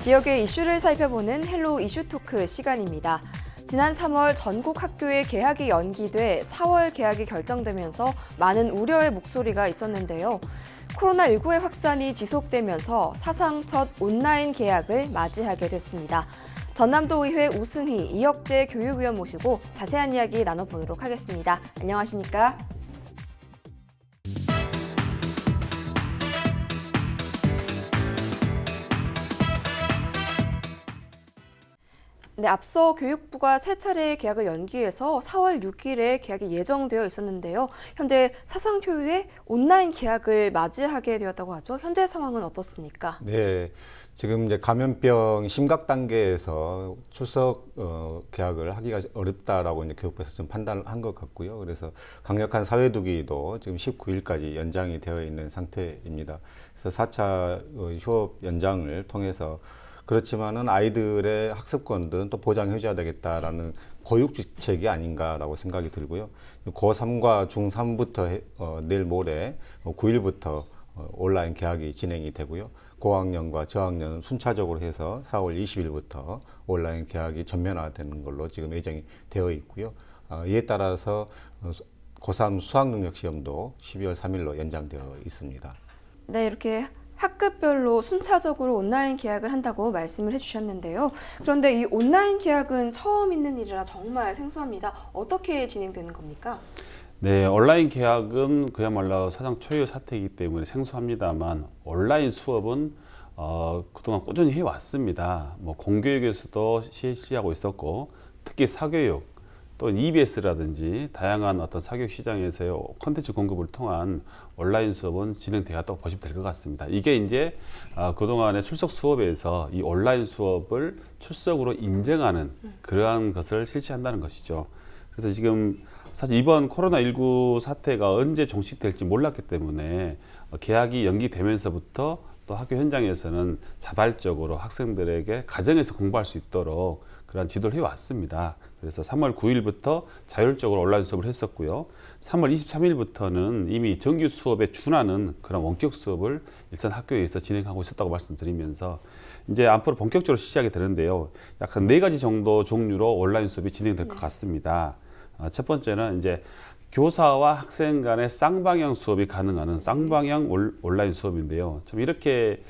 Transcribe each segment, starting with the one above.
지역의 이슈를 살펴보는 헬로 이슈 토크 시간입니다. 지난 3월 전국 학교의 개학이 연기돼 4월 개학이 결정되면서 많은 우려의 목소리가 있었는데요. 코로나19의 확산이 지속되면서 사상 첫 온라인 개학을 맞이하게 됐습니다. 전남도의회 우승희 이혁재 교육위원 모시고 자세한 이야기 나눠보도록 하겠습니다. 안녕하십니까? 네, 앞서 교육부가 세 차례 계약을 연기해서 4월 6일에 계약이 예정되어 있었는데요. 현재 사상교육의 온라인 계약을 맞이하게 되었다고 하죠. 현재 상황은 어떻습니까? 네, 지금 이제 감염병 심각 단계에서 출석 어, 계약을 하기가 어렵다라고 이제 교육부에서 좀 판단을 한 것 같고요. 그래서 강력한 사회두기도 지금 19일까지 연장이 되어 있는 상태입니다. 그래서 4차 어, 휴업 연장을 통해서 그렇지만은 아이들의 학습권들은 또 보장해줘야 되겠다라는 고육지책이 아닌가라고 생각이 들고요. 고3과 중3부터 어, 내일 모레 어, 9일부터 어, 온라인 개학이 진행이 되고요. 고학년과 저학년은 순차적으로 해서 4월 20일부터 온라인 개학이 전면화되는 걸로 지금 예정이 되어 있고요. 어, 이에 따라서 어, 고3 수학능력 시험도 12월 3일로 연장되어 있습니다. 네, 이렇게 학급별로 순차적으로 온라인 계약을 한다고 말씀을 해주셨는데요. 그런데 이 온라인 계약은 처음 있는 일이라 정말 생소합니다. 어떻게 진행되는 겁니까? 네, 온라인 계약은 그야말로 사상 초유 사태이기 때문에 생소합니다만 온라인 수업은 어, 그동안 꾸준히 해왔습니다. 뭐 공교육에서도 실시하고 있었고 특히 사교육 또 EBS라든지 다양한 어떤 사교육 시장에서의 콘텐츠 공급을 통한 온라인 수업은 진행되었다고 보시면 될 것 같습니다. 이게 이제 아, 그동안의 출석 수업에서 이 온라인 수업을 출석으로 인정하는 그러한 것을 실시한다는 것이죠. 그래서 지금 사실 이번 코로나19 사태가 언제 종식될지 몰랐기 때문에 어, 개학이 연기되면서부터 또 학교 현장에서는 자발적으로 학생들에게 가정에서 공부할 수 있도록 그런 지도를 해왔습니다. 그래서 3월 9일부터 자율적으로 온라인 수업을 했었고요. 3월 23일부터는 이미 정규 수업에 준하는 그런 원격 수업을 일선 학교에서 진행하고 있었다고 말씀드리면서 이제 앞으로 본격적으로 시작이 되는데요. 약 한 네 가지 정도 종류로 온라인 수업이 진행될 것 같습니다. 어, 첫 번째는 이제 교사와 학생 간의 쌍방향 수업이 가능한 쌍방향 올- 온라인 수업인데요. 참 이렇게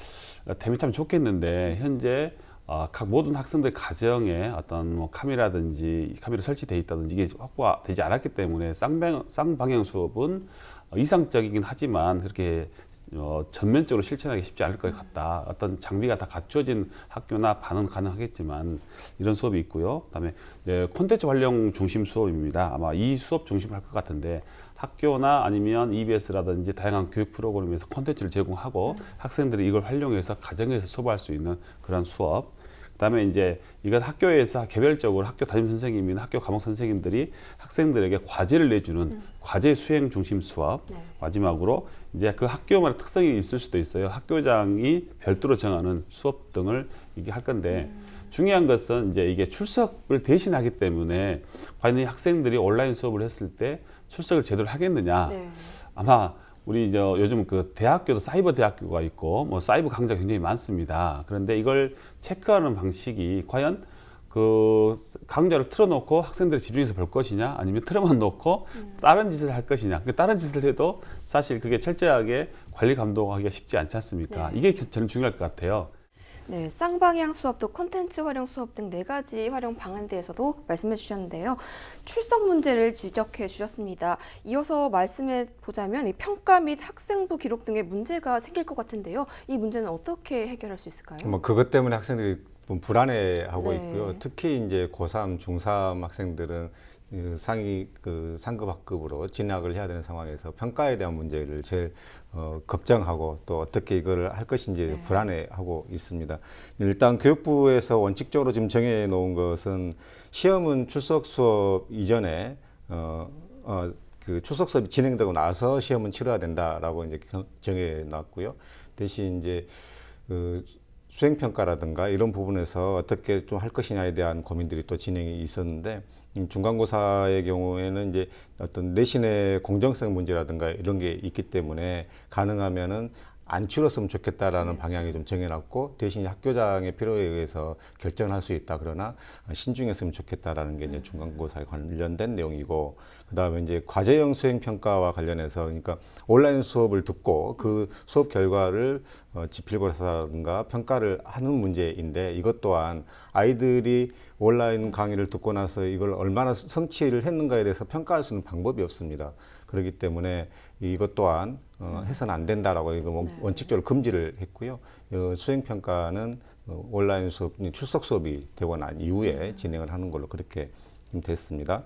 되면 참 좋겠는데 현재 어, 각 모든 학생들 가정에 어떤 뭐 카메라든지 카메라 설치돼 있다든지 이게 확보가 되지 않았기 때문에 쌍방, 쌍방향 수업은 어, 이상적이긴 하지만 그렇게 어, 전면적으로 실천하기 쉽지 않을 것 같다. 어떤 장비가 다 갖춰진 학교나 반은 가능하겠지만 이런 수업이 있고요. 그다음에 이제 콘텐츠 활용 중심 수업입니다. 아마 이 수업 중심 할것 같은데 학교나 아니면 EBS라든지 다양한 교육 프로그램에서 콘텐츠를 제공하고 학생들이 이걸 활용해서 가정에서 수업할 수 있는 그런 수업. 그다음에 이제 이건 학교에서 개별적으로 학교 담임 선생님이나 학교 과목 선생님들이 학생들에게 과제를 내주는 과제 수행 중심 수업. 네. 마지막으로 이제 그 학교만의 특성이 있을 수도 있어요. 학교장이 별도로 정하는 수업 등을 이게 할 건데 중요한 것은 이제 이게 출석을 대신하기 때문에 과연 이 학생들이 온라인 수업을 했을 때 출석을 제대로 하겠느냐. 네. 아마 우리 저 요즘 그 대학교도 사이버 대학교가 있고 뭐 사이버 강좌 굉장히 많습니다. 그런데 이걸 체크하는 방식이 과연 그 강좌를 틀어놓고 학생들이 집중해서 볼 것이냐 아니면 틀어만 놓고 다른 짓을 할 것이냐 그 다른 짓을 해도 사실 그게 철저하게 관리 감독하기가 쉽지 않지 않습니까 네. 이게 저는 중요할 것 같아요 네, 쌍방향 수업도 콘텐츠 활용 수업 등 네 가지 활용 방안에 대해서도 말씀해 주셨는데요. 출석 문제를 지적해 주셨습니다. 이어서 말씀해 보자면 이 평가 및 학생부 기록 등의 문제가 생길 것 같은데요. 이 문제는 어떻게 해결할 수 있을까요? 뭐 그것 때문에 학생들이 좀 불안해하고 네. 있고요. 특히 이제 고3, 중3 학생들은 그 상위 그 상급 학급으로 진학을 해야 되는 상황에서 평가에 대한 문제를 제일 어, 걱정하고 또 어떻게 이거를 할 것인지 네. 불안해하고 있습니다. 일단 교육부에서 원칙적으로 지금 정해 놓은 것은 시험은 출석 수업 이전에 어, 어, 그 출석 수업이 진행되고 나서 시험은 치러야 된다라고 이제 경- 정해 놨고요. 대신 이제 그 수행 평가라든가 이런 부분에서 어떻게 좀 할 것이냐에 대한 고민들이 또 진행이 있었는데 음, 중간고사의 경우에는 이제 어떤 내신의 공정성 문제라든가 이런 게 있기 때문에 가능하면은 안 치렀으면 좋겠다라는 방향이 좀 정해놨고 대신 학교장의 필요에 의해서 결정할 수 있다 그러나 신중했으면 좋겠다라는 게 이제 중간고사에 관련된 내용이고 그다음에 이제 과제형 수행 평가와 관련해서 그러니까 온라인 수업을 듣고 그 수업 결과를 어, 지필고사라든가 평가를 하는 문제인데 이것 또한 아이들이 온라인 강의를 듣고 나서 이걸 얼마나 성취를 했는가에 대해서 평가할 수 있는 방법이 없습니다. 그렇기 때문에 이것 또한 어, 해서는 안 된다라고 이거 뭐 원칙적으로 금지를 했고요. 어, 수행 평가는 어, 온라인 수업, 출석 수업이 되고 난 이후에 진행을 하는 걸로 그렇게 좀 됐습니다.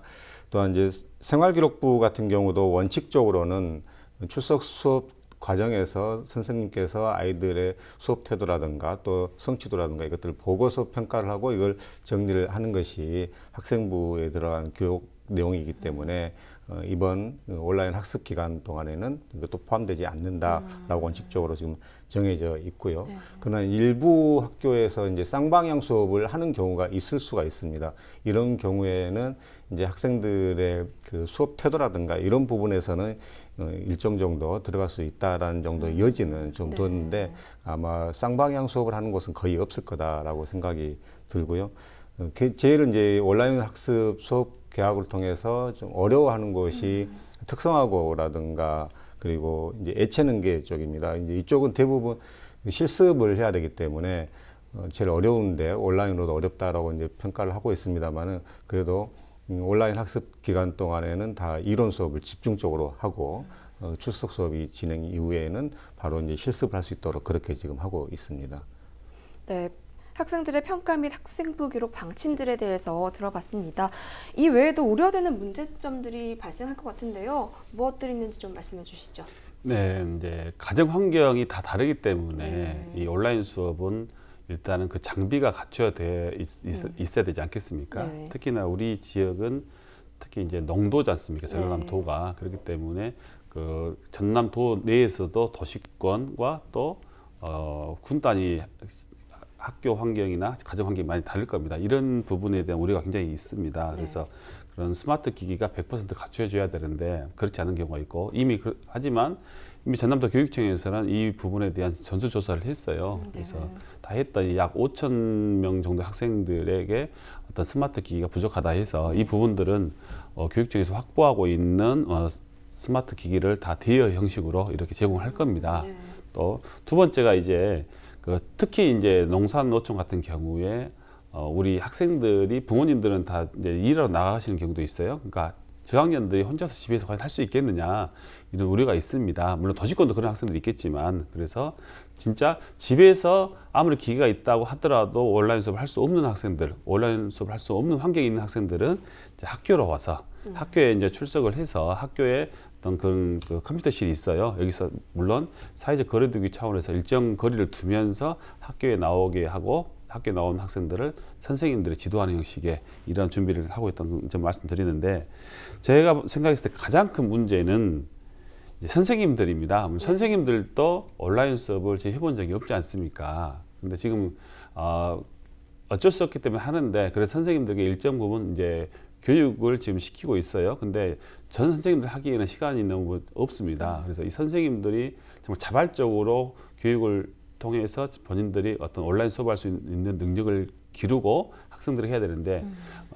또한 이제 생활기록부 같은 경우도 원칙적으로는 출석 수업 과정에서 선생님께서 아이들의 수업 태도라든가 또 성취도라든가 이것들을 보고서 평가를 하고 이걸 정리를 하는 것이 학생부에 들어간 교육 내용이기 때문에 어, 이번 온라인 학습 기간 동안에는 이것도 포함되지 않는다라고 원칙적으로 지금 정해져 있고요. 그러나 일부 학교에서 이제 쌍방향 수업을 하는 경우가 있을 수가 있습니다. 이런 경우에는 이제 학생들의 그 수업 태도라든가 이런 부분에서는 어, 일정 정도 들어갈 수 있다라는 정도의 여지는 좀 네. 두는데 아마 쌍방향 수업을 하는 곳은 거의 없을 거다라고 생각이 들고요. 어, 게- 제일 이제 온라인 학습 수업 계약을 통해서 좀 어려워하는 곳이 특성화고라든가 그리고 이제 애체능계 쪽입니다. 이제 이쪽은 대부분 실습을 해야 되기 때문에 어, 제일 어려운데 온라인으로도 어렵다라고 이제 평가를 하고 있습니다만은 그래도 음, 온라인 학습 기간 동안에는 다 이론 수업을 집중적으로 하고 어, 출석 수업이 진행 이후에는 바로 이제 실습을 할 수 있도록 그렇게 지금 하고 있습니다. 네. 학생들의 평가 및 학생부 기록 방침들에 대해서 들어봤습니다. 이 외에도 우려되는 문제점들이 발생할 것 같은데요. 무엇들이 있는지 좀 말씀해 주시죠. 네, 이제 가정 환경이 다 다르기 때문에 네. 이 온라인 수업은 일단은 그 장비가 갖춰야 돼 있, 어야 되지 않겠습니까? 음. 네. 특히나 우리 지역은 특히 이제 농도지 않습니까? 네. 전라남도가 그렇기 때문에 그 전남도 내에서도 도시권과 또 어, 군 단위 학교 환경이나 가정 환경이 많이 다를 겁니다. 이런 부분에 대한 우려가 굉장히 있습니다. 네. 그래서 그런 스마트 기기가 100% 갖춰져야 되는데 그렇지 않은 경우가 있고 이미 그, 하지만 이미 전남도 교육청에서는 이 부분에 대한 전수 조사를 했어요. 네. 그래서 다 했더니 약 5천 명 정도 학생들에게 어떤 스마트 기기가 부족하다 해서 이 부분들은 어, 교육청에서 확보하고 있는 어, 스마트 기기를 다 대여 형식으로 이렇게 제공할 겁니다. 네. 또두 번째가 이제 그 특히 이제 농산노총 같은 경우에 어 우리 학생들이 부모님들은 다 이제 일하러 나가시는 경우도 있어요. 그러니까 저학년들이 혼자서 집에서 과연 할 수 있겠느냐 이런 우려가 있습니다. 물론 도시권도 그런 학생들이 있겠지만 그래서 진짜 집에서 아무리 기회가 있다고 하더라도 온라인 수업을 할 수 없는 학생들, 온라인 수업을 할 수 없는 환경에 있는 학생들은 이제 학교로 와서 학교에 이제 출석을 해서 학교에 어떤 그런 그 컴퓨터실이 있어요. 여기서 물론 사회적 거리두기 차원에서 일정 거리를 두면서 학교에 나오게 하고 학교에 나온 학생들을 선생님들이 지도하는 형식의 이런 준비를 하고 있다는 점 말씀드리는데 제가 생각했을 때 가장 큰 문제는 선생님들입니다. 뭐 선생님들도 온라인 수업을 지금 해본 적이 없지 않습니까? 근데 지금 어, 어쩔 수 없기 때문에 하는데 그래서 선생님들에게 일정 부분 이제 교육을 지금 시키고 있어요. 근데 전 선생님들 하기에는 시간이 너무 없습니다. 그래서 이 선생님들이 정말 자발적으로 교육을 통해서 본인들이 어떤 온라인 수업할 수 있는 능력을 기르고 학생들이 해야 되는데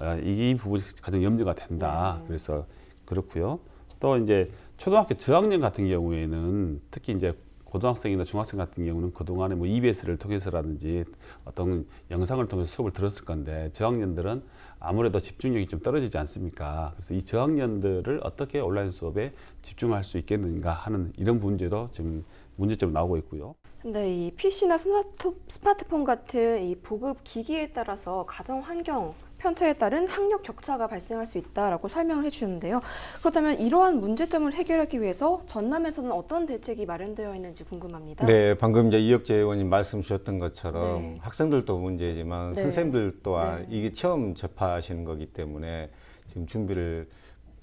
어, 이 부분이 가장 염려가 된다. 네. 그래서 그렇고요. 또 이제 초등학교 저학년 같은 경우에는 특히 이제 고등학생이나 중학생 같은 경우는 그동안에 뭐 EBS를 통해서라든지 어떤 영상을 통해서 수업을 들었을 건데 저학년들은 아무래도 집중력이 좀 떨어지지 않습니까? 그래서 이 저학년들을 어떻게 온라인 수업에 집중할 수 있겠는가 하는 이런 문제도 지금 문제점 나오고 있고요. 근데 이 PC나 스마트, 스마트폰 같은 이 보급 기기에 따라서 가정 환경 편차에 따른 학력 격차가 발생할 수 있다라고 설명을 해주셨는데요. 그렇다면 이러한 문제점을 해결하기 위해서 전남에서는 어떤 대책이 마련되어 있는지 궁금합니다. 네, 방금 이제 이혁재 의원님 말씀 주셨던 것처럼 네. 학생들도 문제지만 네. 선생님들 또한 네. 이게 처음 접하시는 거기 때문에 지금 준비를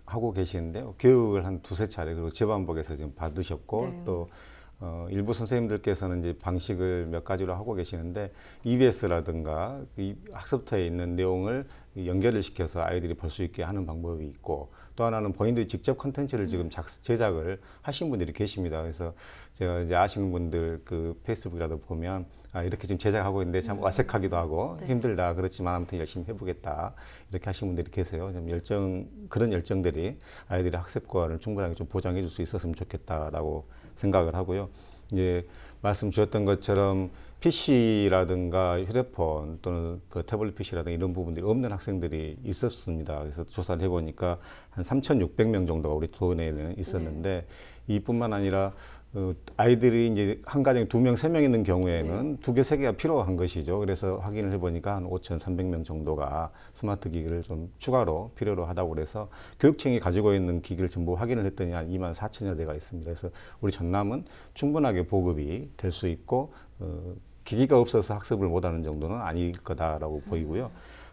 하고 계시는데요. 교육을 한 두세 차례 그리고 재반복해서 지금 받으셨고 네. 또 어, 일부 선생님들께서는 이제 방식을 몇 가지로 하고 계시는데 EBS라든가 이 학습터에 있는 내용을 연결을 시켜서 아이들이 볼 수 있게 하는 방법이 있고 또 하나는 본인들이 직접 컨텐츠를 지금 작, 제작을 하신 분들이 계십니다. 그래서 제가 이제 아시는 분들 그 페이스북이라도 보면 아, 이렇게 지금 제작하고 있는데 참 어색하기도 하고 네. 힘들다 그렇지만 아무튼 열심히 해보겠다 이렇게 하신 분들이 계세요. 좀 열정 그런 열정들이 아이들의 학습권을 충분하게 좀 보장해 줄 수 있었으면 좋겠다라고 생각을 하고요. 이제 말씀 주셨던 것처럼 PC라든가 휴대폰 또는 그 태블릿 PC라든가 이런 부분들이 없는 학생들이 있었습니다. 그래서 조사를 해보니까 한 3,600명 정도가 우리 도내에는 있었는데 이뿐만 아니라 어, 아이들이 이제 한 가정에 두 명, 세 명 있는 경우에는 두 개, 세 개가 필요한 것이죠. 그래서 확인을 해보니까 한 5,300명 정도가 스마트 기기를 좀 추가로 필요로 하다고 그래서 교육청이 가지고 있는 기기를 전부 확인을 했더니 한 2만 4천여 대가 있습니다. 그래서 우리 전남은 충분하게 보급이 될 수 있고 어, 기기가 없어서 학습을 못하는 정도는 아닐 거다라고 보이고요.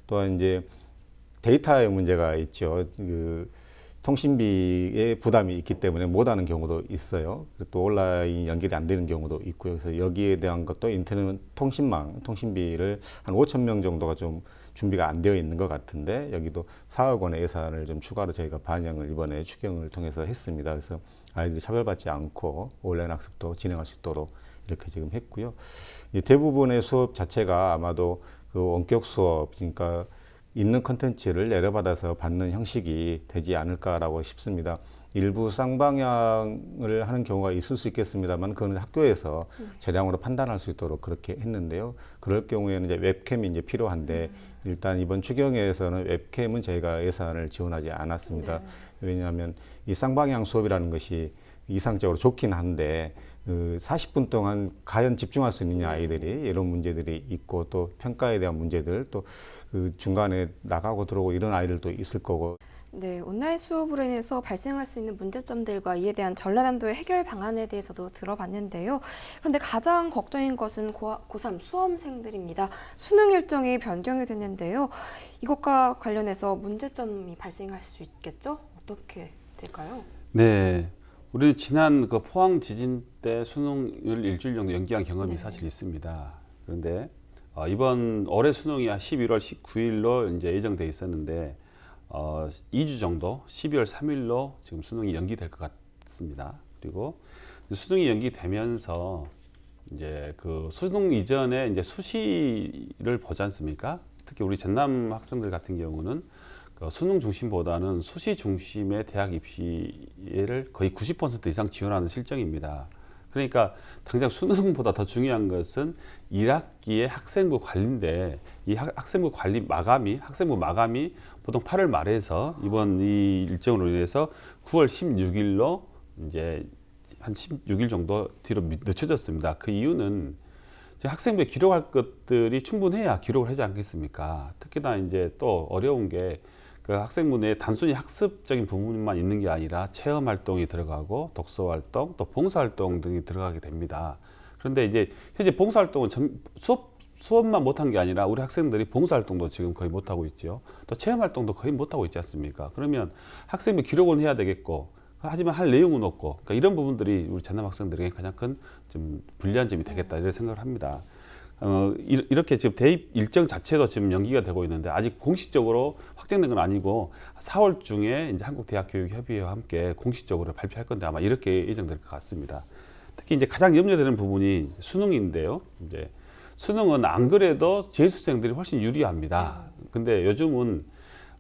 또한 이제 데이터의 문제가 있죠. 그 통신비의 부담이 있기 때문에 못하는 경우도 있어요. 또 온라인 연결이 안 되는 경우도 있고요. 그래서 여기에 대한 것도 인터넷 통신망, 통신비를 한 5천 명 정도가 좀 준비가 안 되어 있는 것 같은데 여기도 4억 원의 예산을 좀 추가로 저희가 반영을 이번에 추경을 통해서 했습니다. 그래서 아이들이 차별받지 않고 온라인 학습도 진행할 수 있도록 이렇게 지금 했고요. 이 대부분의 수업 자체가 아마도 그 원격 수업, 그러니까 있는 컨텐츠를 내려받아서 받는 형식이 되지 않을까라고 싶습니다. 일부 쌍방향을 하는 경우가 있을 수 있겠습니다만 그거는 학교에서 재량으로 판단할 수 있도록 그렇게 했는데요. 그럴 경우에는 이제 웹캠이 이제 필요한데 일단 이번 추경에서는 웹캠은 저희가 예산을 지원하지 않았습니다. 왜냐하면 이 쌍방향 수업이라는 것이 이상적으로 좋긴 한데 그 40분 동안 과연 집중할 수 있느냐 아이들이 이런 문제들이 있고 또 평가에 대한 문제들 또 그 중간에 나가고 들어오고 이런 아이들도 있을 거고 네, 온라인 수업으로 인해서 발생할 수 있는 문제점들과 이에 대한 전라남도의 해결 방안에 대해서도 들어봤는데요. 그런데 가장 걱정인 것은 고, 고3 수험생들입니다. 수능 일정이 변경이 됐는데요. 이것과 관련해서 문제점이 발생할 수 있겠죠? 어떻게 될까요? 네. 우리 지난 그 포항 지진 때 수능을 일주일 정도 연기한 경험이 네. 사실 있습니다. 그런데 어, 이번 올해 수능이 한 11월 19일로 이제 예정돼 있었는데 어, 2주 정도 12월 3일로 지금 수능이 연기될 것 같습니다. 그리고 수능이 연기되면서 이제 그 수능 이전에 이제 수시를 보지 않습니까? 특히 우리 전남 학생들 같은 경우는 그 수능 중심보다는 수시 중심의 대학 입시를 거의 90% 이상 지원하는 실정입니다. 그러니까 당장 수능보다 더 중요한 것은 1학기의 학생부 관리인데 이 학, 학생부 관리 마감이 학생부 마감이 보통 8월 말에서 이번 이 일정으로 인해서 9월 16일로 이제 한 16일 정도 뒤로 미- 늦춰졌습니다. 그 이유는 학생부에 기록할 것들이 충분해야 기록을 하지 않겠습니까? 특히나 이제 또 어려운 게 그 학생부 내에 단순히 학습적인 부분만 있는 게 아니라 체험 활동이 들어가고 독서 활동, 또 봉사 활동 등이 들어가게 됩니다. 그런데 이제 현재 봉사 활동은 전- 수업 수업만 못한 게 아니라 우리 학생들이 봉사 활동도 지금 거의 못 하고 있죠. 또 체험 활동도 거의 못 하고 있지 않습니까? 그러면 학생부 기록은 해야 되겠고 하지만 할 내용은 없고 그러니까 이런 부분들이 우리 전남 학생들에게 가장 큰 좀 불리한 점이 되겠다 이런 생각을 합니다. 어, 이- 이렇게 지금 대입 일정 자체도 지금 연기가 되고 있는데 아직 공식적으로 확정된 건 아니고 4월 중에 이제 한국대학교육협의회와 함께 공식적으로 발표할 건데 아마 이렇게 예정될 것 같습니다. 특히 이제 가장 염려되는 부분이 수능인데요. 이제 수능은 안 그래도 재수생들이 훨씬 유리합니다. 근데 요즘은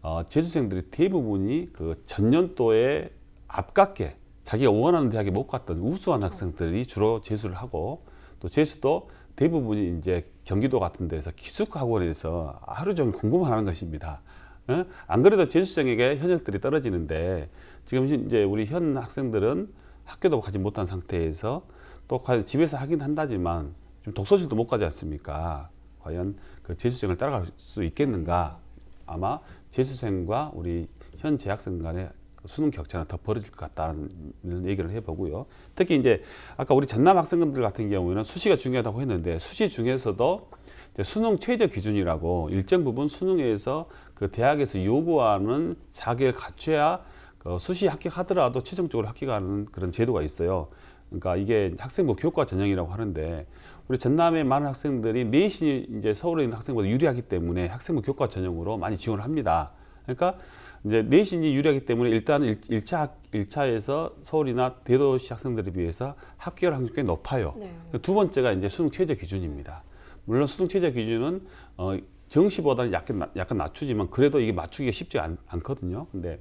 어, 재수생들이 대부분이 그 전년도에 아깝게 자기가 원하는 대학에 못 갔던 우수한 학생들이 주로 재수를 하고 또 재수도 대부분이 이제 경기도 같은 데서 기숙학원에서 하루 종일 공부만 하는 것입니다. 어? 안 그래도 재수생에게 현역들이 떨어지는데 지금 이제 우리 현 학생들은 학교도 가지 못한 상태에서 또 과연 집에서 하긴 한다지만 좀 독서실도 못 가지 않습니까? 과연 그 재수생을 따라갈 수 있겠는가? 아마 재수생과 우리 현 재학생 간의 그 수능 격차는 더 벌어질 것 같다는 얘기를 해보고요. 특히 이제 아까 우리 전남 학생들 같은 경우에는 수시가 중요하다고 했는데 수시 중에서도 이제 수능 최저 기준이라고 일정 부분 수능에서 그 대학에서 요구하는 자격을 갖춰야 그 수시 합격하더라도 최종적으로 합격하는 그런 제도가 있어요. 그러니까 이게 학생부 교과 전형이라고 하는데 우리 전남의 많은 학생들이 내신이 이제 서울에 있는 학생보다 유리하기 때문에 학생부 교과 전형으로 많이 지원을 합니다. 그러니까 이제 내신이 유리하기 때문에 일단 일- 일차 일차에서 서울이나 대도시 학생들에 비해서 합격할 확률이 꽤 높아요. 네. 두 번째가 이제 수능 최저 기준입니다. 물론 수능 최저 기준은 어, 정시보다는 약간 낮- 약간 낮추지만 그래도 이게 맞추기가 쉽지 않, 않거든요. 근데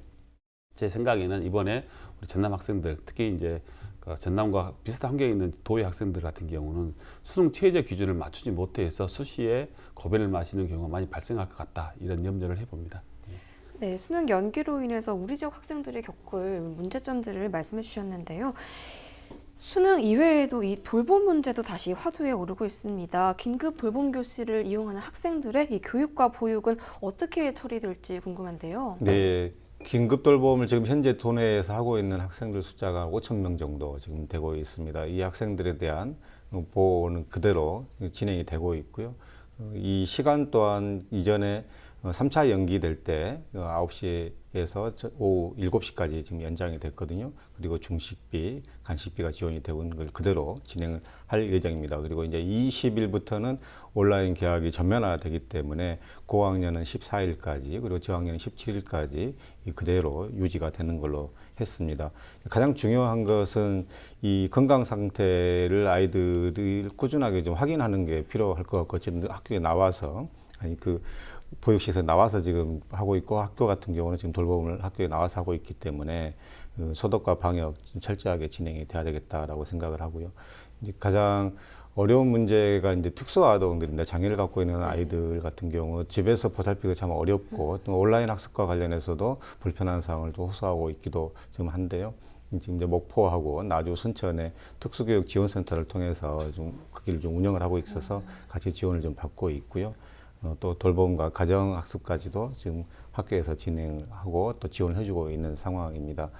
제 생각에는 이번에 우리 전남 학생들 특히 이제 그 전남과 비슷한 환경에 있는 도의 학생들 같은 경우는 수능 최저 기준을 맞추지 못해서 수시에 고배를 마시는 경우가 많이 발생할 것 같다 이런 염려를 해봅니다. 네, 수능 연기로 인해서 우리 지역 학생들이 겪을 문제점들을 말씀해 주셨는데요. 수능 이외에도 이 돌봄 문제도 다시 화두에 오르고 있습니다. 긴급 돌봄 교실을 이용하는 학생들의 이 교육과 보육은 어떻게 처리될지 궁금한데요. 네, 긴급 돌봄을 지금 현재 도내에서 하고 있는 학생들 숫자가 5천 명 정도 지금 되고 있습니다. 이 학생들에 대한 보호는 그대로 진행이 되고 있고요. 어, 이 시간 또한 이전에 3차 연기될 때 9시에서 오후 7시까지 지금 연장이 됐거든요. 그리고 중식비, 간식비가 지원이 되고 있는 걸 그대로 진행을 할 예정입니다. 그리고 이제 20일부터는 온라인 개학이 전면화되기 때문에 고학년은 14일까지 그리고 저학년은 17일까지 그대로 유지가 되는 걸로 했습니다. 가장 중요한 것은 이 건강 상태를 아이들이 꾸준하게 좀 확인하는 게 필요할 것 같고 지금 학교에 나와서 아니 그 보육시설 나와서 지금 하고 있고 학교 같은 경우는 지금 돌봄을 학교에 나와서 하고 있기 때문에 그 소독과 방역 좀 철저하게 진행이 돼야 되겠다라고 생각을 하고요. 이제 가장 어려운 문제가 이제 특수아동들인데 장애를 갖고 있는 아이들 같은 경우 집에서 보살피기가 참 어렵고 또 온라인 학습과 관련해서도 불편한 상황을 또 호소하고 있기도 좀 한데요. 지금 이제 목포하고 나주 순천에 특수교육 지원센터를 통해서 좀 거기를 좀 운영을 하고 있어서 같이 지원을 좀 받고 있고요. 어, 또 돌봄과 가정학습까지도 지금 학교에서 진행하고 또 지원을 해주고 있는 상황입니다.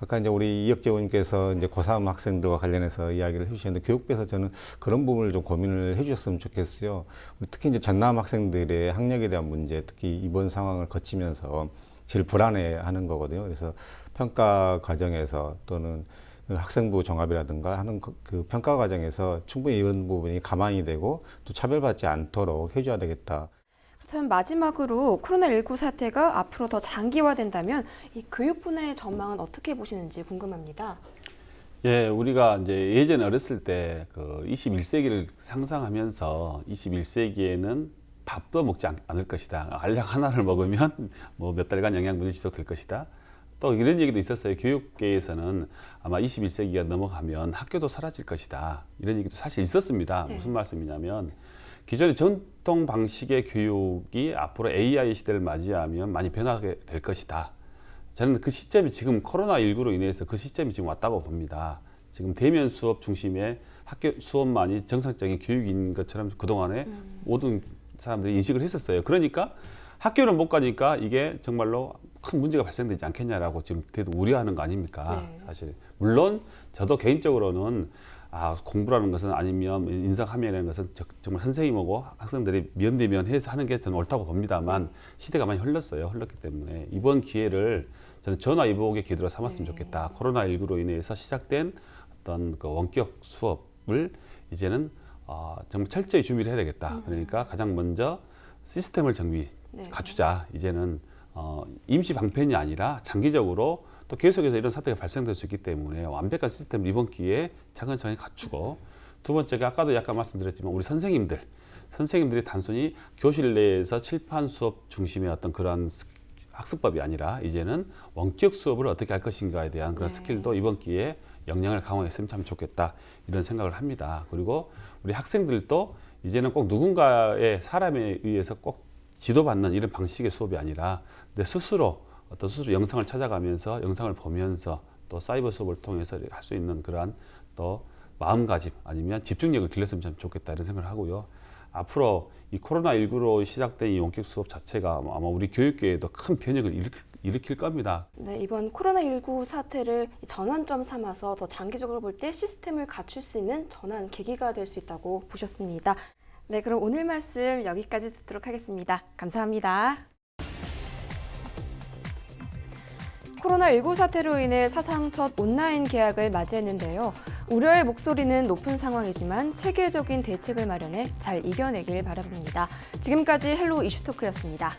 아까 이제 우리 이혁재 의원님께서 이제 고3 학생들과 관련해서 이야기를 해주셨는데 교육부에서 저는 그런 부분을 좀 고민을 해주셨으면 좋겠어요. 특히 이제 전남 학생들의 학력에 대한 문제, 특히 이번 상황을 거치면서 제일 불안해하는 거거든요. 그래서 평가 과정에서 또는 그 학생부 종합이라든가 하는 그- 그 평가 과정에서 충분히 이런 부분이 가만히 되고 또 차별받지 않도록 해줘야 되겠다. 그렇다면 마지막으로 코로나19 사태가 앞으로 더 장기화된다면 이 교육 분야의 전망은 어떻게 보시는지 궁금합니다. 예, 우리가 이제 예전에 어렸을 때 그 21세기를 상상하면서 21세기에는 밥도 먹지 않, 않을 것이다. 알약 하나를 먹으면 뭐 몇 달간 영양분이 지속될 것이다. 또 이런 얘기도 있었어요. 교육계에서는 아마 21세기가 넘어가면 학교도 사라질 것이다. 이런 얘기도 사실 있었습니다. 네. 무슨 말씀이냐면 기존의 전통 방식의 교육이 앞으로 AI 시대를 맞이하면 많이 변하게 될 것이다. 저는 그 시점이 지금 코로나19로 인해서 그 시점이 지금 왔다고 봅니다. 지금 대면 수업 중심의 학교 수업만이 정상적인 교육인 것처럼 그동안에 모든 사람들이 인식을 했었어요. 그러니까 학교를 못 가니까 이게 정말로 큰 문제가 발생되지 않겠냐라고 지금 대도 우려하는 거 아닙니까? 네. 사실. 물론 저도 개인적으로는 아, 공부라는 것은 아니면 인상함이라는 것은 저- 정말 선생님하고 학생들이 면대면 해서 하는 게 저는 옳다고 봅니다만 시대가 많이 흘렀어요. 흘렀기 때문에 이번 기회를 저는 전화위복의 기회로 삼았으면 네. 좋겠다. 코로나 19로 인해서 시작된 어떤 그 원격 수업을 이제는 어, 정말 철저히 준비를 해야 되겠다. 그러니까 가장 먼저 시스템을 정비 네. 갖추자. 이제는 어, 임시 방편이 아니라 장기적으로 또 계속해서 이런 사태가 발생될 수 있기 때문에 완벽한 시스템을 이번 기회에 차근차근히 갖추고 두 번째가 아까도 약간 말씀드렸지만 우리 선생님들 선생님들이 단순히 교실 내에서 칠판 수업 중심의 어떤 그런 스- 학습법이 아니라 이제는 원격 수업을 어떻게 할 것인가에 대한 그런 네. 스킬도 이번 기회에 역량을 강화했으면 참 좋겠다 이런 생각을 합니다. 그리고 우리 학생들도 이제는 꼭 누군가의 사람에 의해서 꼭 지도받는 이런 방식의 수업이 아니라 내 스스로 어떤 스스로 영상을 찾아가면서 영상을 보면서 또 사이버 수업을 통해서 할 수 있는 그러한 또 마음가짐 아니면 집중력을 길렀으면 참 좋겠다 이런 생각을 하고요. 앞으로 이 코로나19로 시작된 이 원격 수업 자체가 아마 우리 교육계에도 큰 변혁을 일으킬, 일으킬 겁니다. 네, 이번 코로나19 사태를 이 전환점 삼아서 더 장기적으로 볼 때 시스템을 갖출 수 있는 전환 계기가 될 수 있다고 보셨습니다. 네, 그럼 오늘 말씀 여기까지 듣도록 하겠습니다. 감사합니다. 코로나19 사태로 인해 사상 첫 온라인 개학을 맞이했는데요. 우려의 목소리는 높은 상황이지만 체계적인 대책을 마련해 잘 이겨내길 바라봅니다. 지금까지 헬로 이슈토크였습니다.